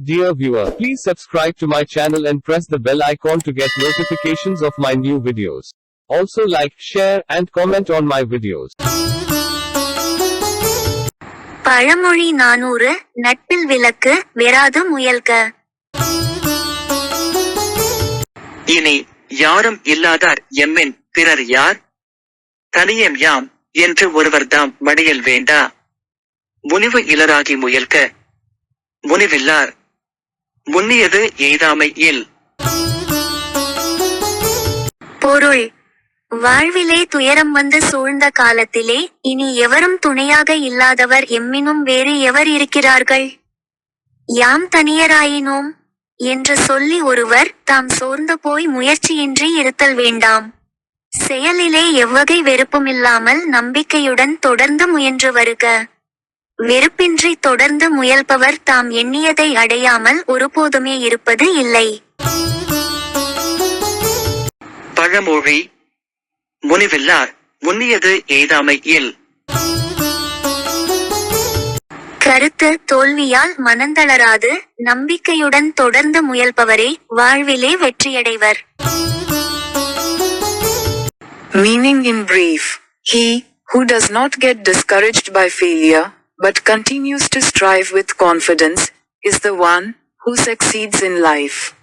Dear viewer, please subscribe to my channel and press the bell icon to get notifications of my new videos. Also like, share, and comment on my videos. பழமொழி நானூறு நட்பில் விளக்கு வெறாது முயல்க இனி யாரும் இல்லாதார் எம்மின் பிறர் யார் தனியம் யாம் என்று ஒருவர்தாம் மடியல் வேண்டா முனிவு இலராகி முயல்க முனிவில்லார் முன்னியது எய்தாமை இல். பொருள் வாழ்விலே துயரம் வந்து சூழ்ந்த காலத்திலே இனி எவரும் துணையாக இல்லாதவர் எம்மினும் வேறு எவர் இருக்கிறார்கள்? யாம் தனியராயினோம் என்று சொல்லி ஒருவர் தாம் சோர்ந்து போய் முயற்சியின்றி இருத்தல் வேண்டாம். செயலிலே எவ்வகை வெறுப்புமில்லாமல் நம்பிக்கையுடன் தொடர்ந்து முயன்று வருக. வெறுப்பின்றி தொடர்ந்து முயல்பவர் தாம் எண்ணியதை அடையாமல் ஒருபோதுமே இருப்பது இல்லை. பழமொழி முனிவில்லார் முன்னியது எய்தாமை இல். கருத்து தோல்வியால் மனந்தளராது நம்பிக்கையுடன் தொடர்ந்து முயல்பவரே வாழ்விலே வெற்றியடைவர். Meaning in brief, he who does not get discouraged by failure, but continues to strive with confidence, is the one who succeeds in life.